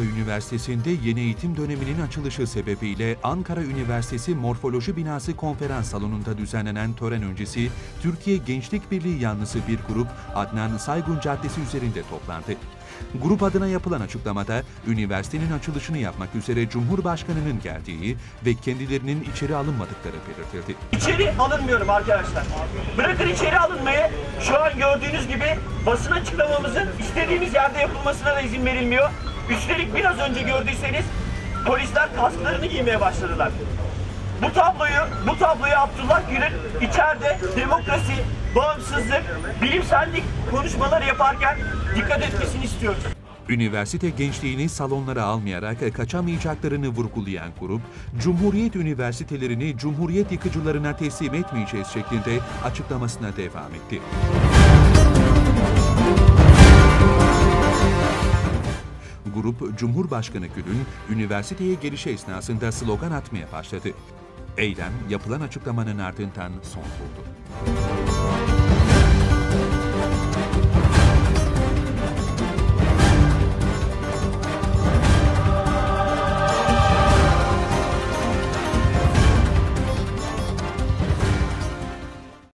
Üniversitesi'nde yeni eğitim döneminin açılışı sebebiyle Ankara Üniversitesi Morfoloji Binası konferans salonunda düzenlenen tören öncesi Türkiye Gençlik Birliği yanlısı bir grup Adnan Saygun Caddesi üzerinde toplandı. Grup adına yapılan açıklamada üniversitenin açılışını yapmak üzere Cumhurbaşkanı'nın geldiği ve kendilerinin içeri alınmadıkları belirtildi. İçeri alınmıyorum arkadaşlar. Bırakın içeri alınmayı. Şu an gördüğünüz gibi basın açıklamamızın istediğimiz yerde yapılmasına da izin verilmiyor. Üstelik biraz önce gördüyseniz polisler kasklarını giymeye başladılar. Bu tabloyu, bu tabloyu Abdullah Gül'ün içeride demokrasi, bağımsızlık, bilimsellik konuşmaları yaparken dikkat etmesini istiyoruz. Üniversite gençliğini salonlara almayarak kaçamayacaklarını vurgulayan grup, Cumhuriyet üniversitelerini Cumhuriyet yıkıcılarına teslim etmeyeceğiz şeklinde açıklamasına devam etti. Grup, Cumhurbaşkanı Gül'ün üniversiteye gelişi esnasında slogan atmaya başladı. Eylem, yapılan açıklamanın ardından son buldu.